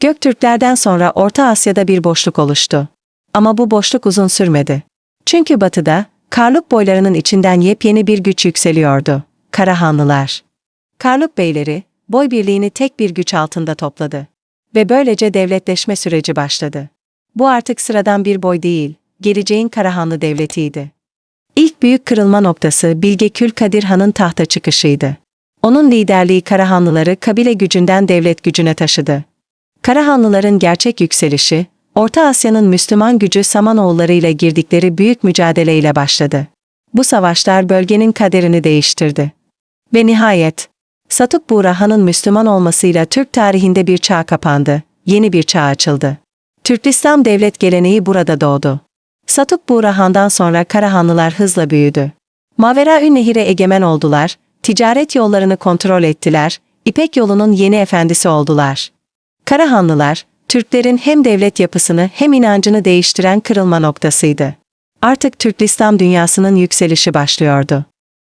Göktürklerden sonra Orta Asya'da bir boşluk oluştu. Ama bu boşluk uzun sürmedi. Çünkü batıda, Karluk boylarının içinden yepyeni bir güç yükseliyordu. Karahanlılar. Karluk beyleri, boy birliğini tek bir güç altında topladı. Ve böylece devletleşme süreci başladı. Bu artık sıradan bir boy değil, geleceğin Karahanlı devletiydi. İlk büyük kırılma noktası Bilge Kül Kadir Han'ın tahta çıkışıydı. Onun liderliği Karahanlıları kabile gücünden devlet gücüne taşıdı. Karahanlıların gerçek yükselişi, Orta Asya'nın Müslüman gücü Samanoğulları ile girdikleri büyük mücadeleyle başladı. Bu savaşlar bölgenin kaderini değiştirdi. Ve nihayet, Satuk Buğra Han'ın Müslüman olmasıyla Türk tarihinde bir çağ kapandı, yeni bir çağ açıldı. Türkistan devlet geleneği burada doğdu. Satuk Buğra Han'dan sonra Karahanlılar hızla büyüdü. Mavera Nehir'e egemen oldular, ticaret yollarını kontrol ettiler, İpek yolunun yeni efendisi oldular. Karahanlılar, Türklerin hem devlet yapısını hem inancını değiştiren kırılma noktasıydı. Artık Türk İslam dünyasının yükselişi başlıyordu.